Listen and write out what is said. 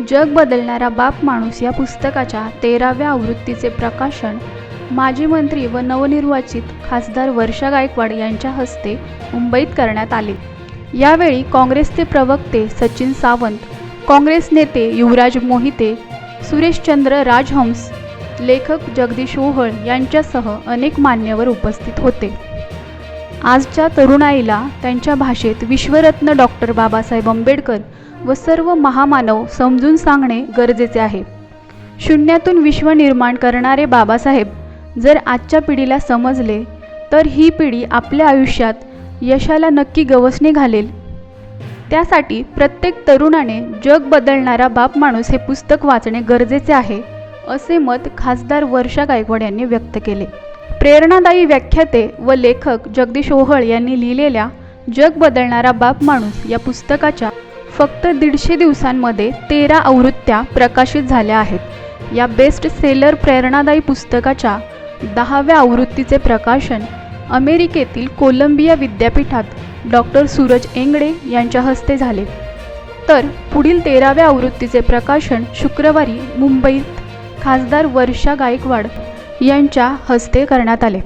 जग बदलणारा बाप माणूस या पुस्तकाच्या तेराव्या आवृत्तीचे प्रकाशन माजी मंत्री व नवनिर्वाचित खासदार वर्षा गायकवाड यांच्या हस्ते मुंबईत करण्यात आले. यावेळी काँग्रेसचे प्रवक्ते सचिन सावंत काँग्रेस नेते युवराज मोहिते सुरेशचंद्र राजहंस लेखक जगदीश ओहळ यांच्यासह अनेक मान्यवर उपस्थित होते. आजच्या तरुणाईला त्यांच्या भाषेत विश्वरत्न डॉक्टर बाबासाहेब आंबेडकर व सर्व महामानव समजून सांगणे गरजेचे आहे. शून्यातून विश्व निर्माण करणारे बाबासाहेब जर आजच्या पिढीला समजले तर ही पिढी आपल्या आयुष्यात यशाला नक्की गवसणी घालेल. त्यासाठी प्रत्येक तरुणाने जग बदलणारा बाप माणूस हे पुस्तक वाचणे गरजेचे आहे असे मत खासदार वर्षा गायकवाड यांनी व्यक्त केले. प्रेरणादायी व्याख्याते व लेखक जगदीश ओहळ यांनी लिहिलेल्या जग बदलणारा बाप माणूस या पुस्तकाच्या फक्त दीडशे दिवसांमध्ये तेरा आवृत्त्या प्रकाशित झाल्या आहेत. या बेस्ट सेलर प्रेरणादायी पुस्तकाच्या दहाव्या आवृत्तीचे प्रकाशन अमेरिकेतील कोलंबिया विद्यापीठात डॉक्टर सूरज एंगडे यांच्या हस्ते झाले. तर पुढील तेराव्या आवृत्तीचे प्रकाशन शुक्रवारी मुंबईत खासदार वर्षा गायकवाड यांच्या हस्ते करण्यात आले.